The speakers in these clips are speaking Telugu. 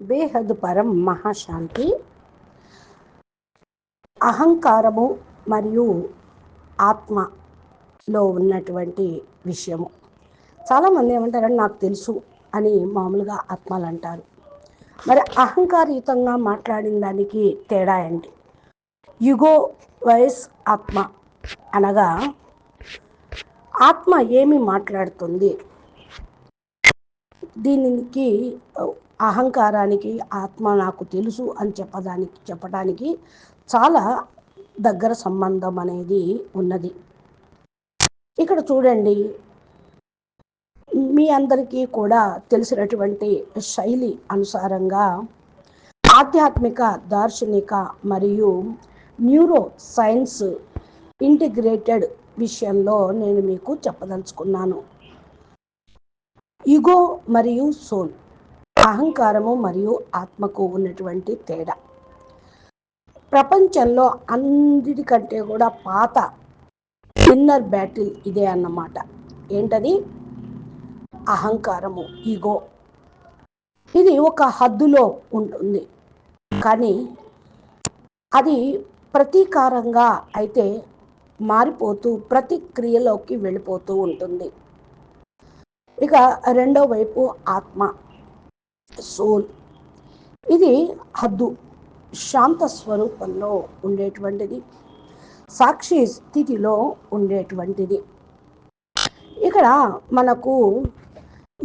బేహద్ పరం మహాశాంతి. అహంకారము మరియు ఆత్మలో ఉన్నటువంటి విషయము. చాలామంది ఏమంటారంటే నాకు తెలుసు అని మామూలుగా ఆత్మలు అంటారు. మరి అహంకారయుతంగా మాట్లాడిన దానికి తేడా ఏంటి? యుగో వయస్ ఆత్మ అనగా ఆత్మ ఏమి మాట్లాడుతుంది? దీనికి అహంకారానికి ఆత్మ నాకు తెలుసు అని చెప్పడానికి చెప్పడానికి చాలా దగ్గర సంబంధం అనేది ఉన్నది. ఇక్కడ చూడండి మీ అందరికీ కూడా తెలిసినటువంటి శైలి అనుసారంగా ఆధ్యాత్మిక దార్శనిక మరియు న్యూరో సైన్స్ ఇంటిగ్రేటెడ్ విషయంలో నేను మీకు చెప్పదలుచుకున్నాను. ఇగో మరియు సోల్ అహంకారము మరియు ఆత్మకు ఉన్నటువంటి తేడా. ప్రపంచంలో అన్నిటికంటే కూడా పాత ఇన్నర్ బ్యాటిల్ ఇదే అన్నమాట. ఏంటది? అహంకారము ఈగో. ఇది ఒక హద్దులో ఉంటుంది. కానీ అది ప్రతీకారంగా అయితే మారిపోతూ ప్రతిక్రియలోకి వెళ్ళిపోతూ ఉంటుంది. ఇక రెండో వైపు ఆత్మ. సోల్. ఇది హద్దు. శాంత స్వరూపంలో ఉండేటువంటిది. సాక్షి స్థితిలో ఉండేటువంటిది. ఇక్కడ మనకు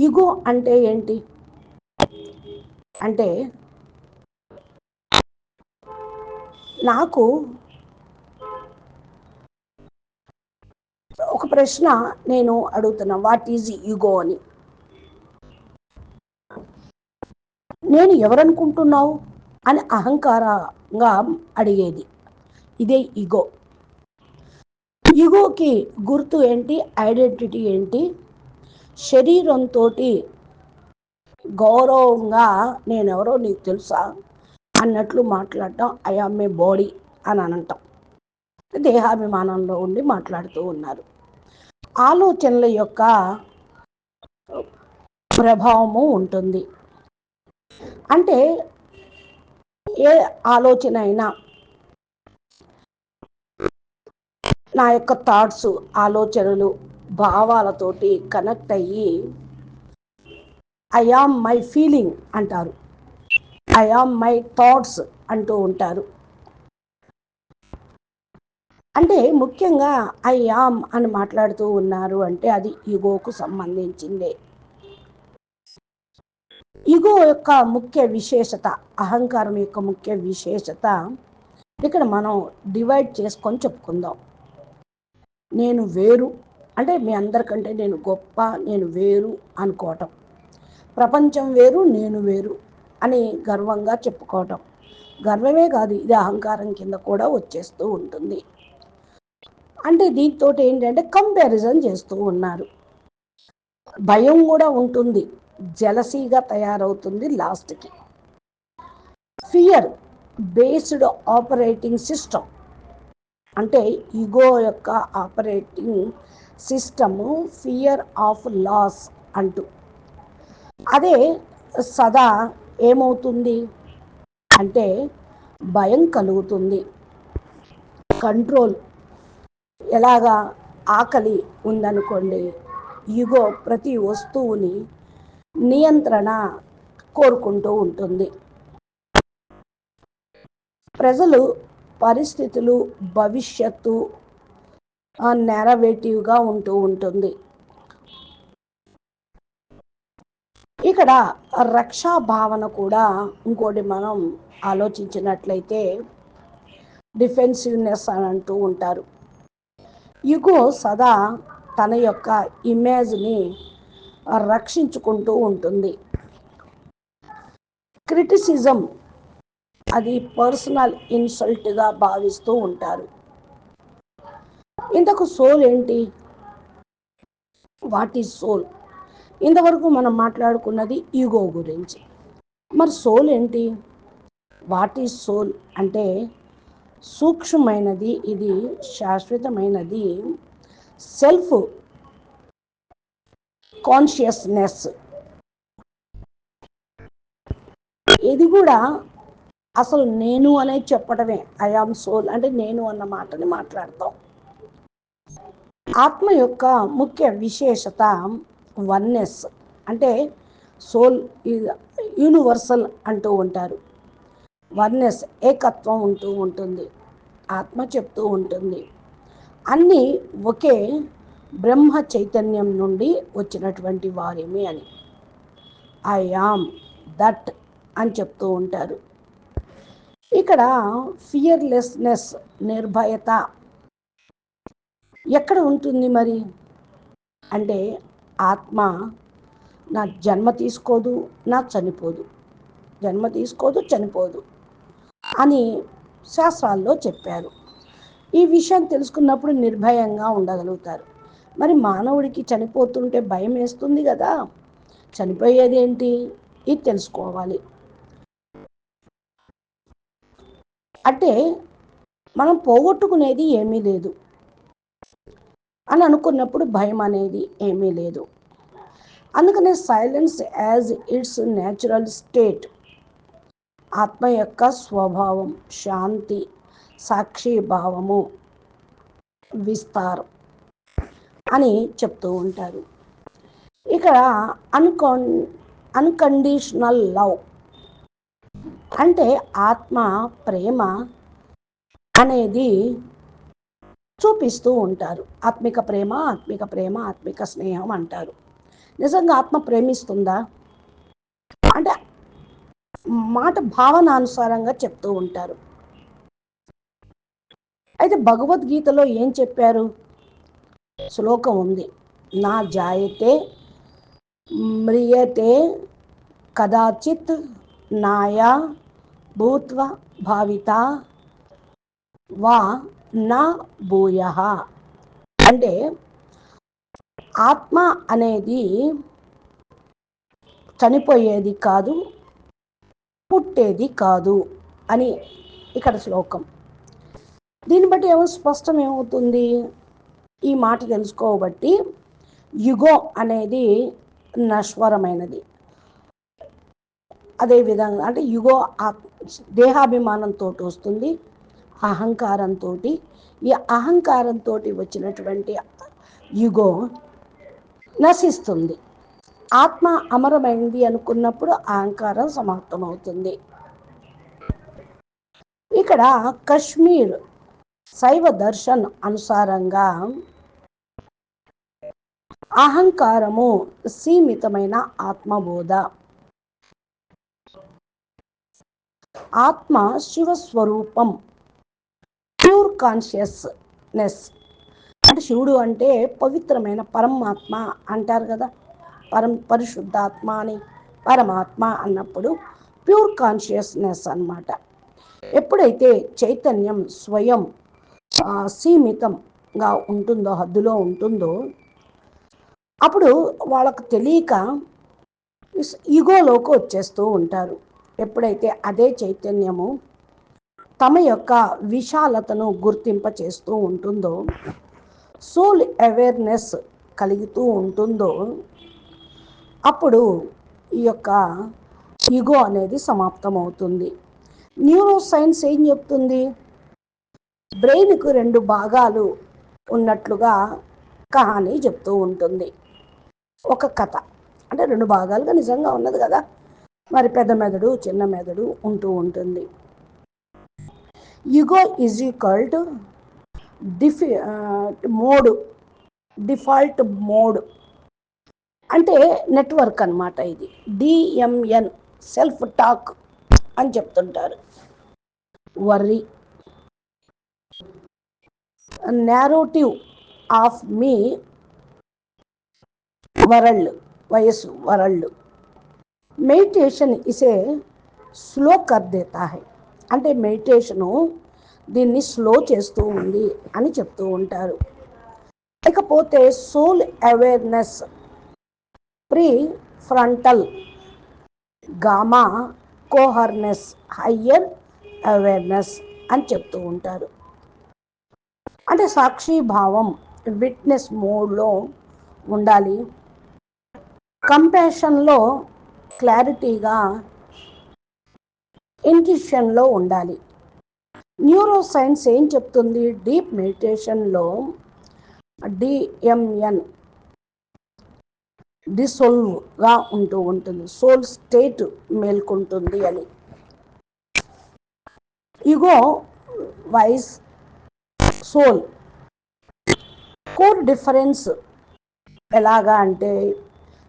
ఇగో అంటే ఏంటి? అంటే నాకు ఒక ప్రశ్న నేను అడుగుతున్నా. వాట్ ఈజ్ ఈగో అని? నేను ఎవరనుకుంటున్నావు? అని అహంకారంగా అడిగేది. ఇదే ఈగో ఈగోకి గుర్తు ఏంటి? ఐడెంటిటీ ఏంటి? శరీరంతో గౌరవంగా నేనెవరో నీకు తెలుసా? అన్నట్లు మాట్లాడటం ఐ ఆమ్ ఏ బాడీ అని అనంటాం. దేహాభిమానంలో ఉండి మాట్లాడుతూ ఉన్నారు. ఆలోచనల యొక్క ప్రభావము ఉంటుంది. అంటే ఏ ఆలోచన అయినా నా యొక్క థాట్స్ ఆలోచనలు భావాలతోటి కనెక్ట్ అయ్యి ఐ ఆమ్ మై ఫీలింగ్ అంటారు. ఐ ఆమ్ మై థాట్స్ అంటూ ఉంటారు. అంటే ముఖ్యంగా ఐ ఆమ్ అని మాట్లాడుతూ ఉన్నారు అంటే అది ఈగోకు సంబంధించిందే. ఇగో యొక్క ముఖ్య విశేషత అహంకారం యొక్క ముఖ్య విశేషత ఇక్కడ మనం డివైడ్ చేసుకొని చెప్పుకుందాం. నేను వేరు అంటే మీ అందరికంటే నేను గొప్ప నేను వేరు అనుకోవటం. ప్రపంచం వేరు నేను వేరు అని గర్వంగా చెప్పుకోవటం. గర్వమే కాదు ఇది అహంకారం కింద కూడా వచ్చేస్తూ ఉంటుంది. అంటే దీంతో ఏంటంటే కంపారిజన్ చేస్తూ ఉన్నారు. భయం కూడా ఉంటుంది. జలసీగా తయారవుతుంది లాస్ట్కి. ఫియర్ బేస్డ్ ఆపరేటింగ్ సిస్టమ్ అంటే ఈగో యొక్క operating system fear of loss అంటూ. అదే సదా ఏమవుతుంది? అంటే భయం కలుగుతుంది. కంట్రోల్ ఎలాగా ఆకలి ఉందనుకోండి ఈగో ప్రతి వస్తువుని నియంత్రణ కోరుకుంటూ ఉంటుంది. ప్రజలు పరిస్థితులు భవిష్యత్తు నెరవేటివ్గా ఉంటూ ఉంటుంది. ఇక్కడ రక్షా భావన కూడా ఇంకోటి మనం ఆలోచించినట్లయితే డిఫెన్సివ్నెస్ అని అంటూ ఉంటారు. యుగో సదా తన యొక్క ఇమేజ్ని రక్షించుకుంటూ ఉంటుంది. క్రిటిసిజం అది పర్సనల్ ఇన్సల్ట్గా భావిస్తూ ఉంటారు. ఇంతకు సోల్ ఏంటి? What is soul? ఇంతవరకు మనం మాట్లాడుకున్నది ఈగో గురించి. మరి సోల్ ఏంటి? వాట్ ఈజ్ సోల్ అంటే సూక్ష్మమైనది ఇది శాశ్వతమైనది సెల్ఫ్ కాన్షియస్నెస్ ఇది కూడా అసలు నేను అనేది చెప్పడమే. ఐ ఆమ్ సోల్ అంటే నేను అన్న మాటని మాట్లాడతాం. ఆత్మ యొక్క ముఖ్య విశేషత వన్నెస్ అంటే సోల్ యూనివర్సల్ అంటూ ఉంటారు. వన్నెస్ ఏకత్వం ఉంటూ ఉంటుంది. ఆత్మ చెప్తూ ఉంటుంది. అన్నీ ఒకే బ్రహ్మ చైతన్యం నుండి వచ్చినటువంటి వారేమి అని. ఐ ఆమ్ దట్ అని చెప్తూ ఉంటారు. ఇక్కడ ఫియర్లెస్నెస్ నిర్భయత ఎక్కడ ఉంటుంది మరి? అంటే ఆత్మ నా జన్మ తీసుకోదు నా చనిపోదు. జన్మ తీసుకోదు చనిపోదు అని శాస్త్రాల్లో చెప్పారు. ఈ విషయం తెలుసుకున్నప్పుడు నిర్భయంగా ఉండగలుగుతారు. మరి మానవుడికి చనిపోతుంటే భయం వేస్తుంది కదా. చనిపోయేది ఏంటి? ఇది తెలుసుకోవాలి. అంటే మనం పోగొట్టుకునేది ఏమీ లేదు. అని అనుకున్నప్పుడు భయం అనేది ఏమీ లేదు. అందుకనే silence as its natural state ఆత్మ యొక్క స్వభావం శాంతి సాక్షి భావము విస్తారం. అని చెప్తూ ఉంటారు. ఇక్కడ అన్కన్ అన్కండిషనల్ లవ్ అంటే ఆత్మ ప్రేమ అనేది చూపిస్తూ ఉంటారు. ఆత్మిక ప్రేమ ఆత్మిక ప్రేమ ఆత్మిక స్నేహం అంటారు. నిజంగా ఆత్మ ప్రేమిస్తుందా? అంటే మాట భావనానుసారంగా చెప్తూ ఉంటారు. అయితే భగవద్గీతలో ఏం చెప్పారు? శ్లోకం ఉంది. నా జాయతే మ్రియతే కదాచిత్ నాయా భూత్వ భావిత వా నా భూయ. అంటే ఆత్మ అనేది చనిపోయేది కాదు పుట్టేది కాదు అని ఇక్కడ శ్లోకం. దీన్ని బట్టి ఏమో స్పష్టం ఏమవుతుంది ఈ మాట తెలుసుకోబట్టి యుగో అనేది నశ్వరమైనది. అదేవిధంగా అంటే యుగో దేహాభిమానంతో వస్తుంది అహంకారంతో ఈ అహంకారంతో వచ్చినటువంటి యుగో నశిస్తుంది. ఆత్మ అమరమైంది అనుకున్నప్పుడు అహంకారం సమాప్తమవుతుంది. ఇక్కడ కశ్మీర్ శైవ దర్శన్ అనుసారంగా అహంకారము సీమితమైన ఆత్మబోధ. ఆత్మ శివస్వరూపం ప్యూర్ కాన్షియస్నెస్ అంటే శివుడు అంటే పవిత్రమైన పరమాత్మ అంటారు కదా. పరం పరిశుద్ధాత్మ అని పరమాత్మ అన్నప్పుడు ప్యూర్ కాన్షియస్నెస్ అనమాట ఎప్పుడైతే చైతన్యం స్వయం సీమితంగా ఉంటుందో హద్దులో ఉంటుందో అప్పుడు వాళ్ళకు తెలియక ఈగోలోకి వచ్చేస్తూ ఉంటారు. ఎప్పుడైతే అదే చైతన్యము తమ యొక్క విశాలతను గుర్తింప చేస్తూ ఉంటుందో సోల్ అవేర్నెస్ కలుగుతూ ఉంటుందో అప్పుడు ఈ యొక్క ఈగో అనేది సమాప్తమవుతుంది. న్యూరో సైన్స్ ఏం చెప్తుంది? బ్రెయిన్కు రెండు భాగాలు ఉన్నట్లుగా కహాని చెప్తూ ఉంటుంది. ఒక కథ. అంటే రెండు భాగాలుగా నిజంగా ఉన్నది కదా. మరి పెద్ద మెదడు చిన్న మెదడు ఉంటూ ఉంటుంది. యుగో ఈజ్ ఈక్వల్ టు డిఫి మోడ్ డిఫాల్ట్ మోడ్ అంటే నెట్వర్క్ అనమాట ఇది. డిఎంఎన్ సెల్ఫ్ టాక్ అని చెప్తుంటారు. Worry narrative of me world వయస్సు వరల్డ్ మెడిటేషన్ ఇసే స్లో కర్ దేతా హై అంటే మెడిటేషను దీన్ని స్లో చేస్తూ ఉంది అని చెప్తూ ఉంటారు లేకపోతే soul awareness prefrontal gamma coherence higher awareness అని చెప్తూ ఉంటారు అంటే సాక్షి భావం విట్నెస్ మోడ్లో ఉండాలి కంపాషన్లో క్లారిటీగా ఇంట్యూషన్లో ఉండాలి. న్యూరో సైన్స్ ఏం చెప్తుంది? డీప్ మెడిటేషన్లో డిఎంఎన్ డిసోల్వ్గా ఉంటూ ఉంటుంది. సోల్ స్టేట్ మేల్కొంటుంది అని. Ego versus soul. Core difference ఎలాగా అంటే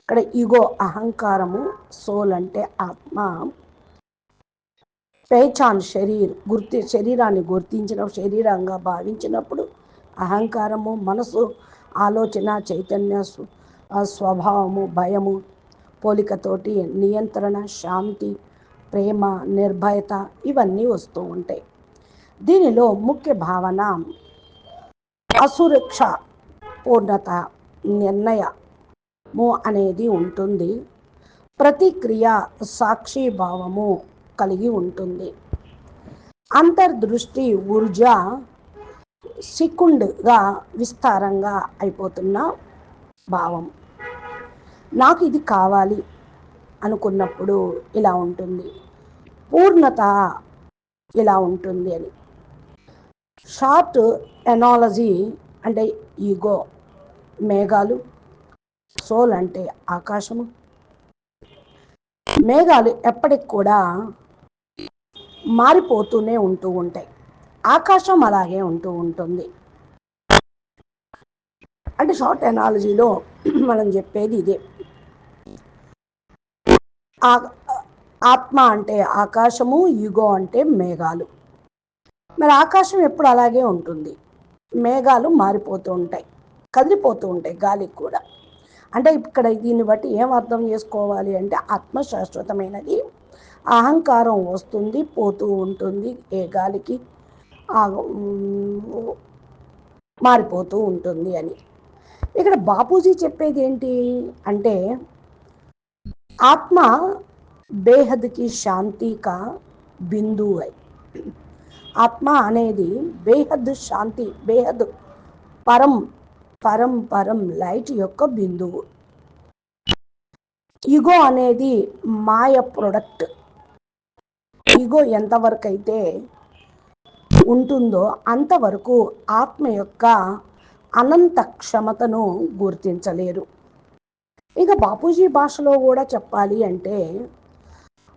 ఇక్కడ ఇగో అహంకారము సోల్ అంటే ఆత్మ. పేచాన్ శరీర్ గుర్తి శరీరాన్ని గుర్తించిన శరీరంగా భావించినప్పుడు అహంకారము మనసు ఆలోచన చైతన్య స్వభావము భయము పోలికతోటి నియంత్రణ శాంతి ప్రేమ నిర్భయత ఇవన్నీ వస్తూ ఉంటాయి. దీనిలో ముఖ్య భావన అసురక్ష పూర్ణత భావము అనేది ఉంటుంది. ప్రతిక్రియ సాక్షి భావము కలిగి ఉంటుంది. అంతర్దృష్టి ఊర్జ సికుండ్గా విస్తారంగా అయిపోతున్న భావం. నాకు ఇది కావాలి అనుకున్నప్పుడు ఇలా ఉంటుంది. పూర్ణత ఇలా ఉంటుంది అని. షార్ట్ ఎనాలజీ అంటే ఈగో మేఘాలు సోల్ అంటే ఆకాశము. మేఘాలు ఎప్పటికి కూడా మారిపోతూనే ఉంటూ ఉంటాయి. ఆకాశం అలాగే ఉంటూ ఉంటుంది. అంటే షార్ట్ ఎనాలజీలో మనం చెప్పేది ఇదే. ఆత్మ అంటే ఆకాశము యుగో అంటే మేఘాలు. మరి ఆకాశం ఎప్పుడు అలాగే ఉంటుంది? మేఘాలు మారిపోతూ ఉంటాయి కదిలిపోతూ ఉంటాయి గాలికి కూడా. అంటే ఇక్కడ దీన్ని బట్టి ఏం అర్థం చేసుకోవాలి అంటే ఆత్మ శాశ్వతమైనది అహంకారం వస్తుంది పోతూ ఉంటుంది ఏ గాలికి మారిపోతూ ఉంటుంది అని. ఇక్కడ బాపూజీ చెప్పేది ఏంటి అంటే ఆత్మ బేహద్కి శాంతి కా బిందువు అయి. ఆత్మ అనేది బేహద్ శాంతి బేహద్ పరం పరం పరం లైట్ యొక్క బిందువు. ఇగో అనేది మాయ ప్రొడక్ట్. ఇగో ఎంతవరకు అయితే ఉంటుందో అంతవరకు ఆత్మ యొక్క అనంత క్షమతను గుర్తించలేరు. ఇక బాపూజీ భాషలో కూడా చెప్పాలి అంటే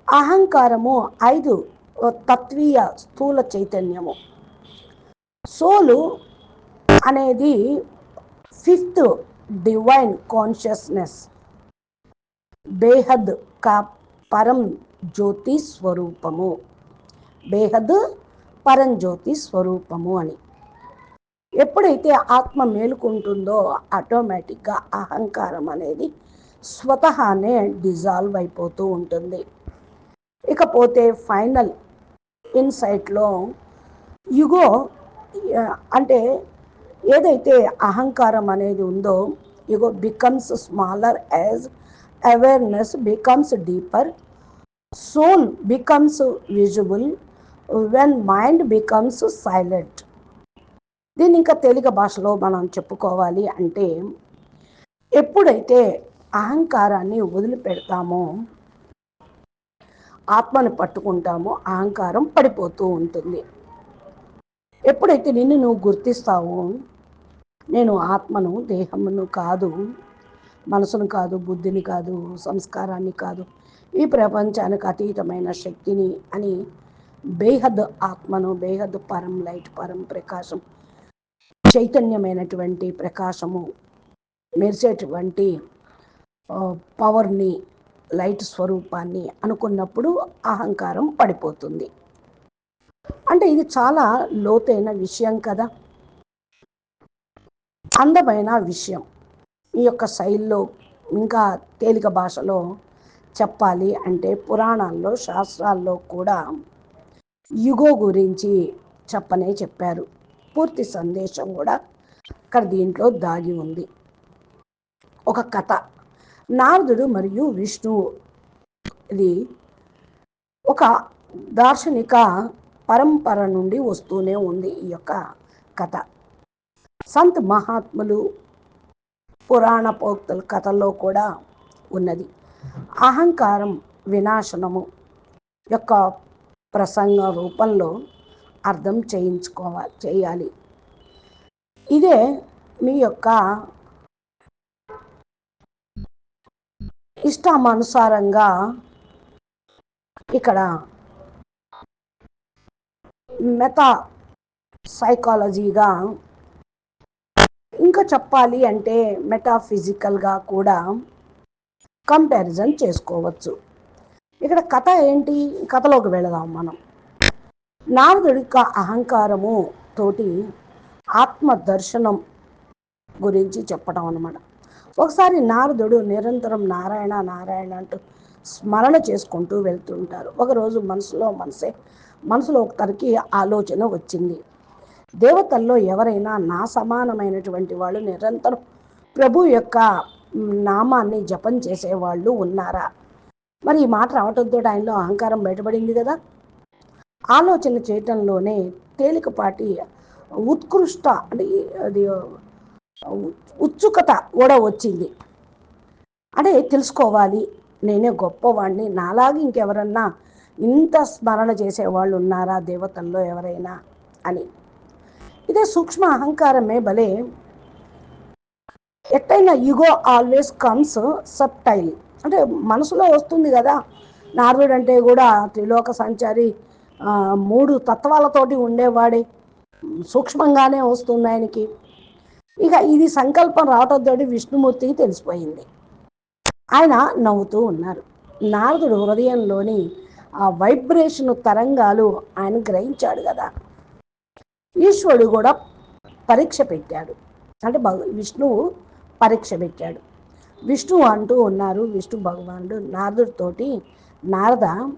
అహంకారము ఐదు తత్వీయ స్థూల చైతన్యము. సోలు అనేది ఫిఫ్త్ డివైన్ కాన్షియస్నెస్. బేహద్ కా పరం జ్యోతి స్వరూపము. బేహద్ పరం జ్యోతి స్వరూపము అని. ఎప్పుడైతే ఆత్మ మేలుకుంటుందో ఆటోమేటిక్గా అహంకారం అనేది స్వతహానే డిజాల్వ్ అయిపోతూ ఉంటుంది. ఇకపోతే ఫైనల్ ఇన్సైట్లో యుగో అంటే ఏదైతే అహంకారం అనేది ఉందో ego becomes smaller as awareness becomes deeper soul becomes visible when mind becomes silent దీన్ని ఇంకా తేలిక భాషలో మనం చెప్పుకోవాలి అంటే ఎప్పుడైతే అహంకారాన్ని వదిలిపెడతామో ఆత్మను పట్టుకుంటామో అహంకారం పడిపోతూ ఉంటుంది. ఎప్పుడైతే నిన్ను నువ్వు గుర్తిస్తావో నేను ఆత్మను దేహమును కాదు మనసును కాదు బుద్ధిని కాదు సంస్కారాన్ని కాదు ఈ ప్రపంచానికి అతీతమైన శక్తిని అని బేహద్ ఆత్మను బేహద్ పరం లైట్ పరం ప్రకాశం చైతన్యమైనటువంటి ప్రకాశము మెరిసేటువంటి పవర్ని లైట్ స్వరూపాన్ని అనుకున్నప్పుడు అహంకారం పడిపోతుంది. అంటే ఇది చాలా లోతైన విషయం కదా. అందమైన విషయం. ఈ యొక్క శైలిలో ఇంకా తేలిక భాషలో చెప్పాలి అంటే పురాణాల్లో శాస్త్రాల్లో కూడా యుగో గురించి చెప్పనే చెప్పారు. పూర్తి సందేశం కూడా అక్కడ దీంట్లో దాగి ఉంది. ఒక కథ. నారదుడు మరియు విష్ణువు ఇది ఒక దార్శనిక పరంపర నుండి వస్తూనే ఉంది ఈ యొక్క కథ. సంత్ మహాత్ములు పురాణ పోక్తుల కథల్లో కూడా ఉన్నది. అహంకారం వినాశనము యొక్క ప్రసంగ రూపంలో అర్థం చేయించుకోవాలి చేయాలి. ఇదే మీ యొక్క ఇష్టానుసారంగా ఇక్కడ మెతా సైకాలజీగా ఇంకా చెప్పాలి అంటే మెటాఫిజికల్గా కూడా కంపారిజన్ చేసుకోవచ్చు. ఇక్కడ కథ ఏంటి? కథలోకి వెళదాం మనం. నారదుడి యొక్క అహంకారము తోటి ఆత్మ దర్శనం గురించి చెప్పడం అనమాట ఒకసారి నారదుడు నిరంతరం నారాయణ నారాయణ అంటూ స్మరణ చేసుకుంటూ వెళ్తుంటారు. ఒకరోజు మనసులో మనసే మనసులో ఒకరికి ఆలోచన వచ్చింది. దేవతల్లో ఎవరైనా నా సమానమైనటువంటి వాళ్ళు నిరంతరం ప్రభు యొక్క నామాన్ని జపం చేసేవాళ్ళు ఉన్నారా? మరి ఈ మాట రావటంతో ఆయనలో అహంకారం బయటపడింది కదా? ఆలోచన చేయటంలోనే తేలికపాటి ఉత్కృష్ట అంటే అది ఉత్సుకత కూడా వచ్చింది. అంటే తెలుసుకోవాలి నేనే గొప్పవాడిని నాలాగే ఇంకెవరన్నా ఇంత స్మరణ చేసేవాళ్ళు ఉన్నారా దేవతల్లో ఎవరైనా అని. ఇదే సూక్ష్మ అహంకారమే భలే. ఎట్టయినా ఈగో ఆల్వేస్ కమ్స్ సబ్టైల్ అంటే మనసులో వస్తుంది కదా. నారదుడు అంటే కూడా త్రిలోక సంచారి మూడు తత్వాలతోటి ఉండేవాడే. సూక్ష్మంగానే వస్తుంది ఆయనకి. ఇక ఇది సంకల్పం రావటంతో విష్ణుమూర్తికి తెలిసిపోయింది. ఆయన నవ్వుతూ ఉన్నారు. నారదుడు హృదయంలోని ఆ వైబ్రేషన్ తరంగాలు ఆయన గ్రహించాడు కదా. ఈశ్వరుడు కూడా పరీక్ష పెట్టాడు. అంటే విష్ణువు పరీక్ష పెట్టాడు. విష్ణువు అంటూ ఉన్నారు విష్ణు భగవానుడు నారదుడితోటి. నారద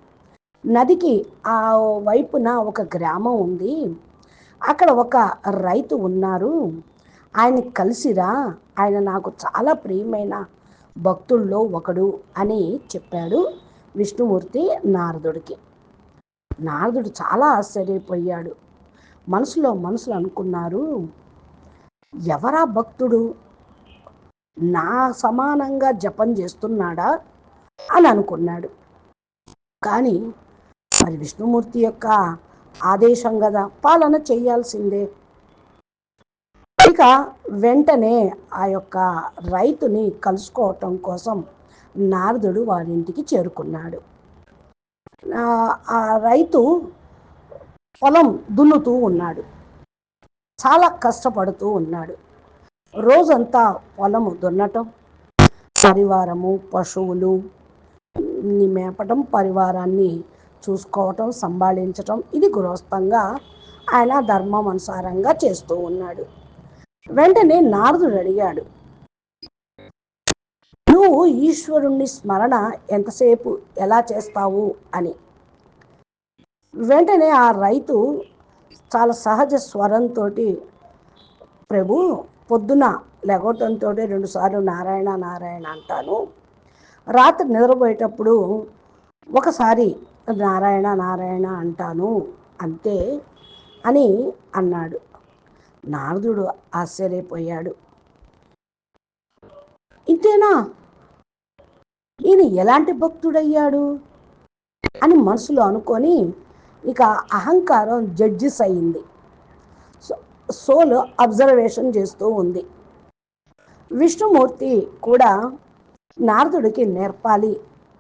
నదికి ఆ వైపున ఒక గ్రామం ఉంది. అక్కడ ఒక రైతు ఉన్నారు. ఆయన కలిసిరా ఆయన నాకు చాలా ప్రియమైన భక్తుల్లో ఒకడు అని చెప్పాడు విష్ణుమూర్తి నారదుడికి. నారదుడు చాలా ఆశ్చర్యపోయాడు. మనసులో మనసులు అనుకున్నారు. ఎవరా భక్తుడు? నా సమానంగా జపం చేస్తున్నాడా? అని అనుకున్నాడు. కానీ మరి విష్ణుమూర్తి యొక్క ఆదేశం కదా పాలన చేయాల్సిందే. ఇక వెంటనే ఆ యొక్క రైతుని కలుసుకోవటం కోసం నారదుడు వారింటికి చేరుకున్నాడు. ఆ రైతు పొలం దున్నుతూ ఉన్నాడు. చాలా కష్టపడుతూ ఉన్నాడు. రోజంతా పొలము దున్నటం పరివారము పశువులు మేపటం పరివారాన్ని చూసుకోవటం సంభాళించటం ఇది గృహస్థంగా ఆయన ధర్మం అనుసారంగా చేస్తూ ఉన్నాడు. వెంటనే నారదుడు అడిగాడు నువ్వు ఈశ్వరుణ్ణి స్మరణ ఎంతసేపు ఎలా చేస్తావు? అని. వెంటనే ఆ రైతు చాలా సహజ స్వరంతో ప్రభు పొద్దున లెగవటంతో రెండుసార్లు నారాయణ నారాయణ అంటాను. రాత్రి నిద్రపోయేటప్పుడు ఒకసారి నారాయణ నారాయణ అంటాను అంతే అని అన్నాడు. నారదుడు ఆశ్చర్యపోయాడు. ఇంతేనా? ఈయన ఎలాంటి భక్తుడయ్యాడు? అని మనసులో అనుకొని ఇక అహంకారం జడ్జిస్ అయింది సోల్ అబ్జర్వేషన్ చేస్తూ ఉంది. విష్ణుమూర్తి కూడా నారదుడికి నేర్పాలి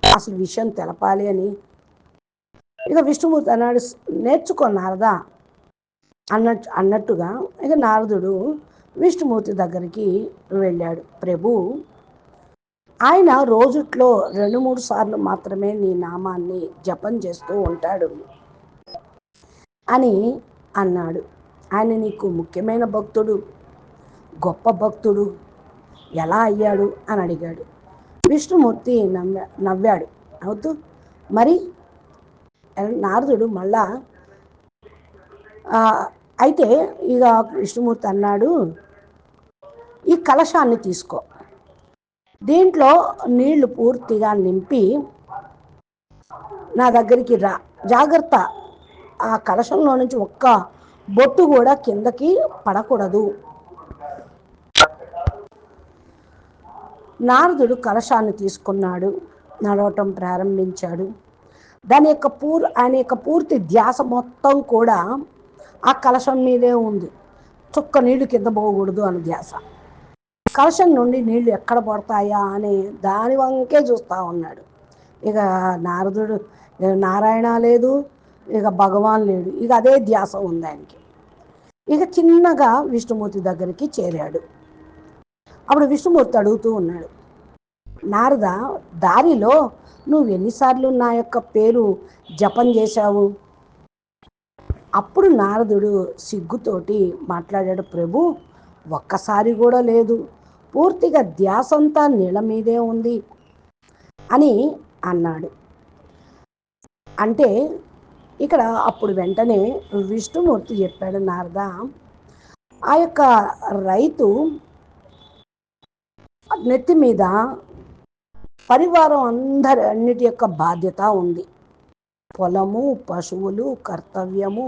అసలు విషయం తెలపాలి అని. ఇక విష్ణుమూర్తి అన్నాడు నేర్చుకో నారదా అన్నట్టు అన్నట్టుగా ఇక నారదుడు విష్ణుమూర్తి దగ్గరికి వెళ్ళాడు. ప్రభు ఆయన రోజుట్లో రెండు మూడు సార్లు మాత్రమే నీ నామాన్ని జపం చేస్తూ ఉంటాడు. అని అన్నాడు. ఆయన నీకు ముఖ్యమైన భక్తుడు గొప్ప భక్తుడు ఎలా అయ్యాడు అని అడిగాడు. విష్ణుమూర్తి నవ్వా నవ్వాడు. అవుతూ మరి నారదుడు మళ్ళా అయితే ఇక విష్ణుమూర్తి అన్నాడు ఈ కలశాన్ని తీసుకో. దీంట్లో నీళ్ళు పూర్తిగా నింపి నా దగ్గరికి రా. జాగ్రత్త ఆ కలశంలో నుంచి ఒక్క బొట్టు కూడా కిందకి పడకూడదు. నారదుడు కలశాన్ని తీసుకున్నాడు నడవటం ప్రారంభించాడు. దాని యొక్క పూర్ ఆయన యొక్క పూర్తి ధ్యాస మొత్తం కూడా ఆ కలశం మీదే ఉంది. చుక్క నీళ్ళు కింద పోకూడదు అని ధ్యాస. కలశం నుండి నీళ్ళు ఎక్కడ పడతాయా అని దాని వంకే చూస్తూ ఉన్నాడు. ఇక నారదుడు నారాయణ లేదు ఇక భగవాన్ లేడు. ఇక అదే ధ్యాస ఉంది ఆయనకి. ఇక చిన్నగా విష్ణుమూర్తి దగ్గరికి చేరాడు. అప్పుడు విష్ణుమూర్తి అడుగుతూ ఉన్నాడు నారద దారిలో నువ్వు ఎన్నిసార్లు నా యొక్క పేరు జపం చేశావు? అప్పుడు నారదుడు సిగ్గుతోటి మాట్లాడాడు ప్రభు ఒక్కసారి కూడా లేదు. పూర్తిగా ధ్యాసంతా నీళ్ళ మీదే ఉంది అని అన్నాడు. అంటే ఇక్కడ అప్పుడు వెంటనే విష్ణుమూర్తి చెప్పాడు నారద ఆ యొక్క రైతు నెత్తి మీద పరివారం అందరి అన్నిటి యొక్క బాధ్యత ఉంది. పొలము పశువులు కర్తవ్యము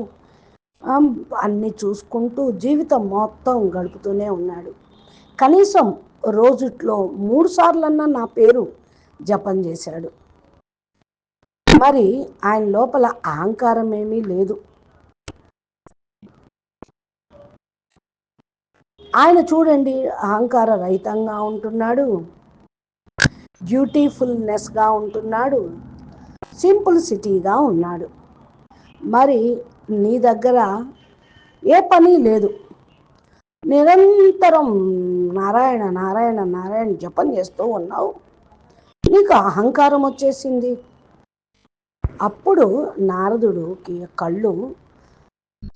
అన్నీ చూసుకుంటూ జీవితం మొత్తం గడుపుతూనే ఉన్నాడు. కనీసం రోజుట్లో మూడు సార్లన్నా నా పేరు జపం చేశాడు. మరి ఆయన లోపల అహంకారం ఏమీ లేదు. ఆయన చూడండి అహంకార రహితంగా ఉంటున్నాడు. బ్యూటిఫుల్నెస్గా ఉంటున్నాడు. సింపుల్ సిటీగా ఉన్నాడు. మరి నీ దగ్గర ఏ పని లేదు. నిరంతరం నారాయణ నారాయణ నారాయణ జపం చేస్తూ ఉన్నావు. నీకు అహంకారం వచ్చేసింది. అప్పుడు నారదుడుకి కళ్ళు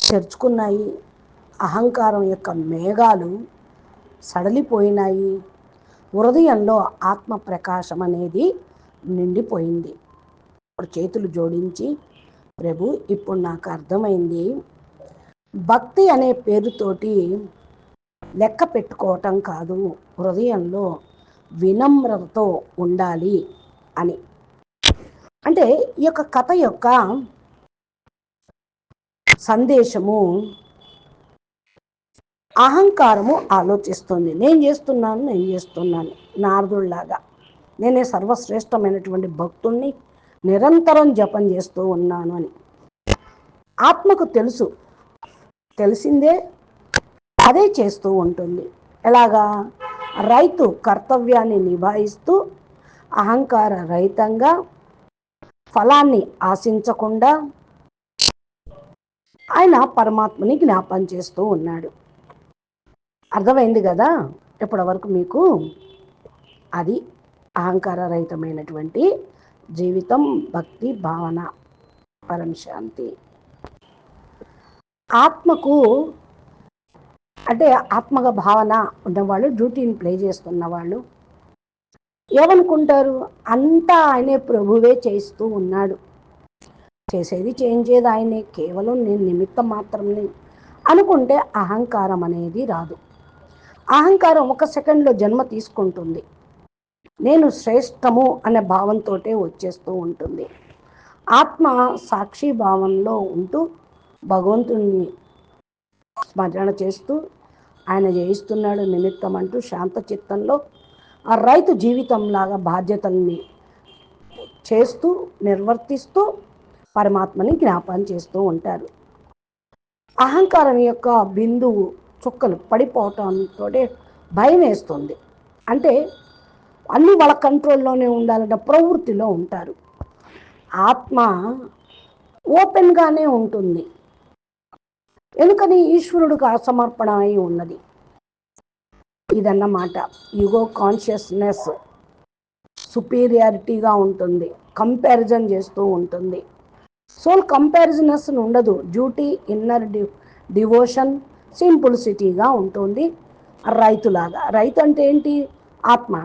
తెరుచుకున్నాయి. అహంకారం యొక్క మేఘాలు సడలిపోయినాయి. హృదయంలో ఆత్మ ప్రకాశం అనేది నిండిపోయింది. ఇప్పుడు చేతులు జోడించి ప్రభు ఇప్పుడు నాకు అర్థమైంది. భక్తి అనే పేరుతోటి లెక్క పెట్టుకోవటం కాదు. హృదయంలో వినమ్రతతో ఉండాలి అని. అంటే ఈ యొక్క కథ యొక్క సందేశము అహంకారము ఆలోచిస్తుంది. నేను చేస్తున్నాను నేను చేస్తున్నాను. నారదుల్లాగా నేనే సర్వశ్రేష్టమైనటువంటి భక్తుణ్ణి నిరంతరం జపం చేస్తూ ఉన్నాను అని. ఆత్మకు తెలుసు. తెలిసిందే అదే చేస్తూ ఉంటుంది. ఎలాగా? రైతు కర్తవ్యాన్ని నిభాయిస్తూ అహంకార రహితంగా ఫలాన్ని ఆశించకుండా ఆయన పరమాత్మని జ్ఞాపం చేస్తూ ఉన్నాడు. అర్థమైంది కదా? ఇప్పటి వరకు మీకు అది అహంకార రహితమైనటువంటి జీవితం భక్తి భావన పరమశాంతి ఆత్మకు అంటే ఆత్మగా భావన ఉన్నవాళ్ళు డ్యూటీని ప్లే చేస్తున్న వాళ్ళు ఏమనుకుంటారు? అంతా ఆయనే ప్రభువే చేస్తూ ఉన్నాడు. చేసేది చేయించేది ఆయనే. కేవలం నేను నిమిత్తం మాత్రమే అనుకుంటే అహంకారం అనేది రాదు. అహంకారం ఒక సెకండ్లో జన్మ తీసుకుంటుంది. నేను శ్రేష్టము అనే భావంతో వచ్చేస్తూ ఉంటుంది. ఆత్మ సాక్షి భావంలో ఉంటూ భగవంతుణ్ణి స్మరణ చేస్తూ ఆయన జయిస్తున్నాడు నిమిత్తం అంటూ శాంత చిత్తంలో ఆ రైతు జీవితంలాగా బాధ్యతల్ని చేస్తూ నిర్వర్తిస్తూ పరమాత్మని జ్ఞాపకం చేస్తూ ఉంటారు. అహంకారం యొక్క బిందువు చుక్కలు పడిపోవటంతో భయం వేస్తుంది. అంటే అన్నీ వాళ్ళ కంట్రోల్లోనే ఉండాలంటే ప్రవృత్తిలో ఉంటారు. ఆత్మ ఓపెన్గానే ఉంటుంది. ఎందుకని ఈశ్వరుడికి అసమర్పణ అయి ఉన్నది? ఇదన్నమాట. యుగో కాన్షియస్నెస్ సుపీరియారిటీగా ఉంటుంది. కంపారిజన్ చేస్తూ ఉంటుంది. సోల్ కంపారిజనెస్ ఉండదు డ్యూటీ ఇన్నర్ డి డివోషన్ సింపుల్సిటీగా ఉంటుంది. రైతులాగా. రైతు అంటే ఏంటి? ఆత్మ.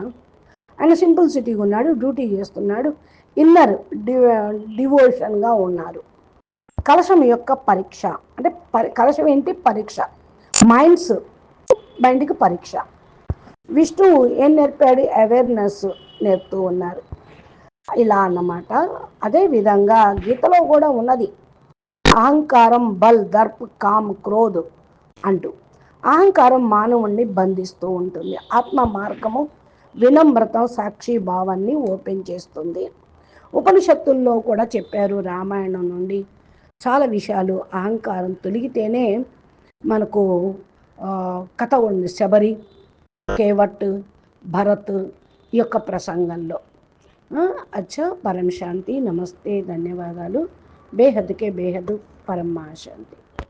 ఆయన సింపుల్సిటీగా ఉన్నాడు డ్యూటీ చేస్తున్నాడు ఇన్నర్ డి డివోషన్గా ఉన్నారు. కలశం యొక్క పరీక్ష. అంటే పరి కలశం ఏంటి? పరీక్ష. మైండ్స్ బయటికి పరీక్ష. విష్ణువు ఏం నేర్పాడు? అవేర్నెస్ నేర్పుతూ ఉన్నారు. ఇలా అన్నమాట. అదే విధంగా గీతలో కూడా ఉన్నది. అహంకారం బల్ దర్ప్ కామ్ క్రోధ్ అంటూ. అహంకారం మానవుణ్ణి బంధిస్తూ ఉంటుంది. ఆత్మ మార్గము వినమ్రత సాక్షి భావాన్ని ఓపెన్ చేస్తుంది. ఉపనిషత్తుల్లో కూడా చెప్పారు రామాయణం నుండి. చాలా విషయాలు అహంకారం తొలిగితేనే మనకు కథ ఉంది. శబరి కేవట్ భరత్ ఈ యొక్క ప్రసంగంలో. అచ్చా పరం శాంతి నమస్తే ధన్యవాదాలు. బేహద్కే బేహద్ పరమా శాంతి.